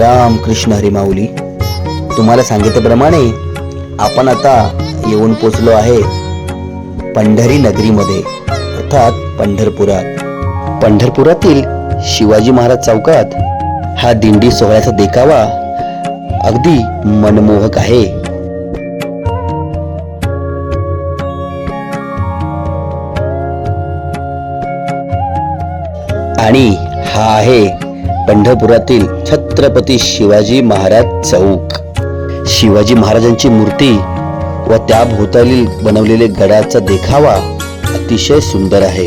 राम कृष्ण हरी माऊली तुम्हाला सांगितल्याप्रमाणे आपण आता येऊन पोचलो आहे पंढरी नगरीमध्ये अर्थात पंढरपुरात. पंढरपुरातील शिवाजी महाराज चौकात हा दिंडी सोहळ्याचा देखावा अगदी मनमोहक आहे. आणि हा आहे पंढरपुरातील छत्रपती शिवाजी महाराज चौक. शिवाजी महाराजांची मूर्ती व त्या भोवताली बनवलेले गडाचा देखावा अतिशय सुंदर आहे.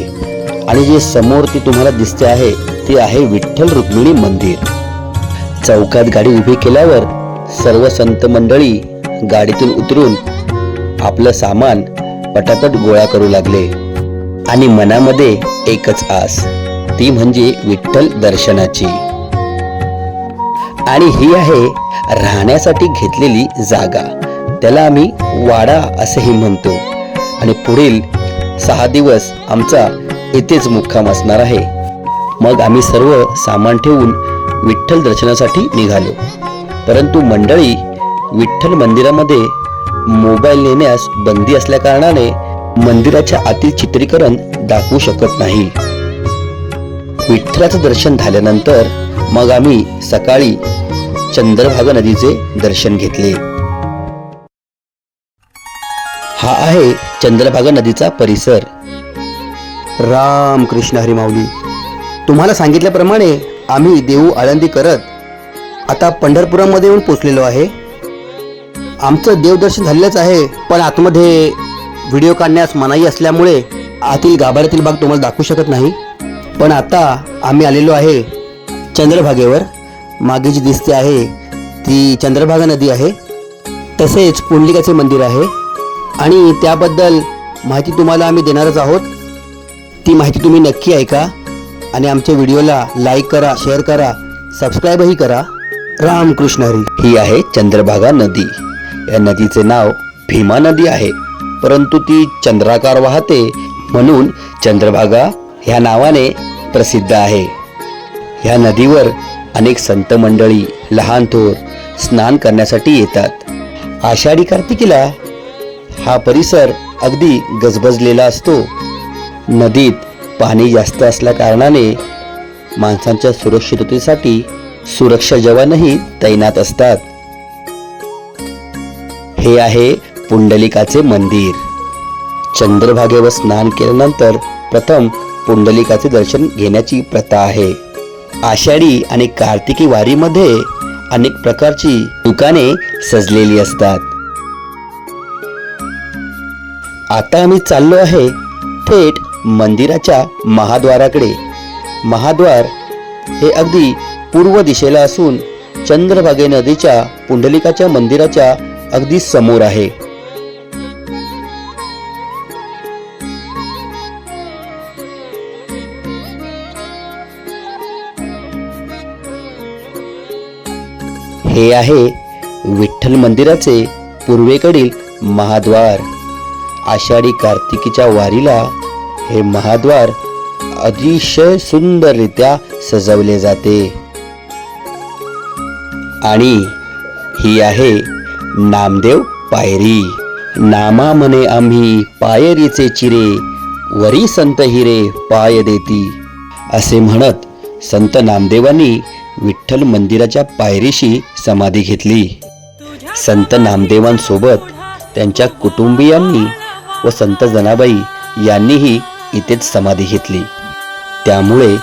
आणि जे समोर ती तुम्हाला दिसते आहे ते आहे विठ्ठल रुक्मिणी मंदिर. चौकात गाडी उभी केल्यावर सर्व संत मंडळी गाडीतून उतरून आपलं सामान पटापट गोळा करू लागले. आणि मनामध्ये एकच आस ती म्हणजे विठ्ठल दर्शनाची. आणि ही आहे राहण्यासाठी घेतलेली जागा. त्याला आम्ही वाडा असेही म्हणतो. आणि पुढील सहा दिवस आमचा इथेच मुक्काम असणार आहे. मग आम्ही सर्व सामान ठेवून विठ्ठल दर्शनासाठी निघालो. परंतु मंडळी विठ्ठल मंदिरामध्ये मोबाईल नेण्यास बंदी असल्याकारणाने मंदिराच्या आतील चित्रीकरण दाखवू शकत नाही. विठ्ठलाचं दर्शन झाल्यानंतर मग आम्ही सकाळी चंद्रभागा नदीचे दर्शन घेतले. हा आहे चंद्रभागा नदीचा परिसर. राम कृष्ण हरिमाऊली तुम्हाला सांगितल्याप्रमाणे आम्ही देऊ आळंदी करत आता पंढरपुरामध्ये येऊन पोचलेलो आहे. आमचं देवदर्शन झालेलंच आहे पण आतमध्ये व्हिडिओ काढण्यास मनाई असल्यामुळे आतील गाभाऱ्यातील भाग तुम्हाला दाखवू शकत नाही. पण आता आम्ही आलेलो आहे चंद्रभागेवर मागे जी दिसते आहे ती चंद्रभागा नदी आहे. तसेच पुंडलिकाचे मंदिर आहे. आणि त्याबद्दल माहिती तुम्हाला आम्ही देणारच आहोत. ती माहिती तुम्ही नक्की ऐका आणि आमच्या व्हिडिओला लाईक करा शेअर करा सबस्क्राईबही करा. रामकृष्ण हरी. ही आहे चंद्रभागा नदी. या नदीचे नाव भीमा नदी आहे. परंतु ती चंद्राकार वाहते म्हणून चंद्रभागा ह्या नावाने प्रसिद्ध आहे. ह्या नदीवर अनेक संत मंडळी लहान थोर स्नान करण्यासाठी येतात. आषाढी कार्तिकीला हा परिसर अगदी गजबजलेला असतो. नदीत पाणी जास्त असल्या कारणाने माणसांच्या सुरक्षिततेसाठी सुरक्षा जवानही तैनात असतात. हे आहे पुंडलिकाचे मंदिर. चंद्रभागेवर स्नान केल्यानंतर प्रथम पुंडलिकाचे दर्शन घेण्याची प्रथा आहे. आषाढी आणि कार्तिकी वारीमध्ये अनेक प्रकारची दुकाने सजलेली असतात. आता आम्ही चाललो आहे थेट मंदिराच्या महाद्वाराकडे. महाद्वार हे अगदी पूर्व दिशेला असून चंद्रभागे नदीच्या पुंडलिकाच्या मंदिराच्या अगदी समोर आहे. हे आहे विठ्ठल मंदिराचे पूर्वेकडील महाद्वार. आषाढी कार्तिकीच्या वारीला हे महाद्वार अतिशय सुंदररित्या सजवले जाते. आणि ही आहे नामदेव पायरी. नामा म्हणे आम्ही पायरीचे चिरे वरी संत हिरे पाय देती. असे म्हणत संत नामदेवांनी विठ्ठल मंदिराच्या पायरीशी समाधी घेतली. संत नामदेवांसोबत त्यांच्या कुटुंबियांनी व संत जनाबाई यांनीही इथेच समाधी घेतली. त्यामुळे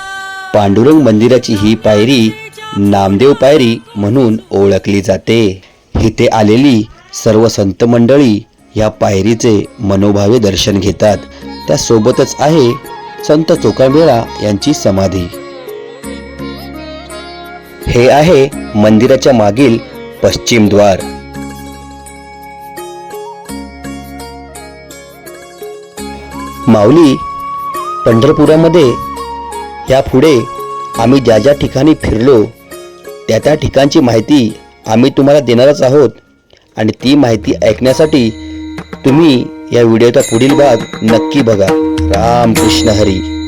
पांडुरंग मंदिराची ही पायरी नामदेव पायरी म्हणून ओळखली जाते. इथे आलेली सर्व संत मंडळी या पायरीचे मनोभावे दर्शन घेतात. त्यासोबतच आहे संत चोकामेळा यांची समाधी. हे आहे मंदिराच्या मागील पश्चिम द्वार. माऊली पंढरपुरामध्ये या पुढे आम्ही ज्या ज्या ठिकाणी फिरलो त्या त्या ठिकाणची माहिती आम्ही तुम्हाला देणारच आहोत. आणि ती माहिती ऐकण्यासाठी तुम्ही या व्हिडिओचा पुढील भाग नक्की बघा. राम कृष्ण हरी.